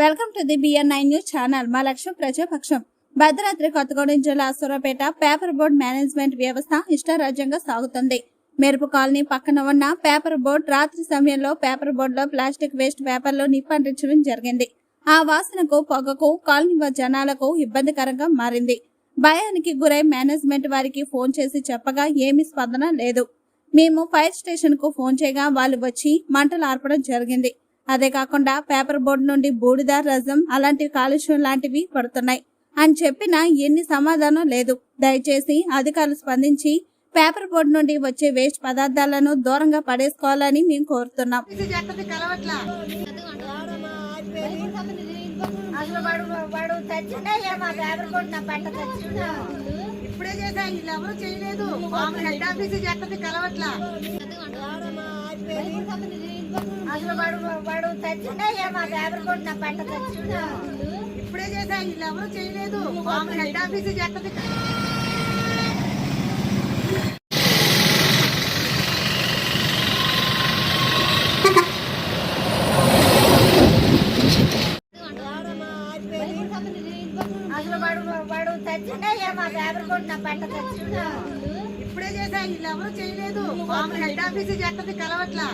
Welcome to the BN nine news channel. మా లక్ష్యం ప్రజాపక్షం. భద్రాద్రి కొత్తగూడెం జిల్లా సూరపేట పేపర్ బోర్డ్ మేనేజ్మెంట్ వ్యవస్థ ఇష్టారాజ్యంగా సాగుతుంది. మెరుపు కాలనీ పక్కన ఉన్న పేపర్ బోర్డ్ రాత్రి సమయంలో పేపర్ బోర్డులో ప్లాస్టిక్ వేస్ట్ పేపర్లో నిప్పంటించడం జరిగింది. ఆ వాసనకు పొగకు కాలనీ జనాలకు ఇబ్బందికరంగా మారింది. భయానికి గురై మేనేజ్మెంట్ వారికి ఫోన్ చేసి చెప్పగా ఏమీ స్పందన లేదు. మేము ఫైర్ స్టేషన్కు ఫోన్ చేయగా వాళ్ళు వచ్చి మంటలు ఆర్పడం జరిగింది. అదే కాకుండా పేపర్ బోర్డు నుండి బూడిద రసం అలాంటి కాలుష్యం లాంటివి పడుతున్నాయి. అని చెప్పినా ఎన్ని సమాధానం లేదు. దయచేసి అధికారులు స్పందించి పేపర్ బోర్డు నుండి వచ్చే వేస్ట్ పదార్థాలను దూరంగా పడేసుకోవాలని మేము కోరుతున్నాం. ఇప్పుడే చేసా వీళ్ళు ఎవరు చేయలేదు. హెడ్ ఆఫీస్ చెత్తది కలవట్లా? అసలు వాడు వాడు తెచ్చిండే మా పేపర్ కొట్టిన పంట తెచ్చిండా. ఇప్పుడే చేసా వీళ్ళు ఎవరు చేయలేదు. హెడ్ ఆఫీస్ చెత్తది అసలు వాడు వాడు తెచ్చిండే మా పేపర్ కొట్టిన పంట ఇప్పుడే చేసా వీళ్ళు ఎవరు చేయలేదు. హెడ్ ఆఫీస్ చెత్తది కలవట్లా.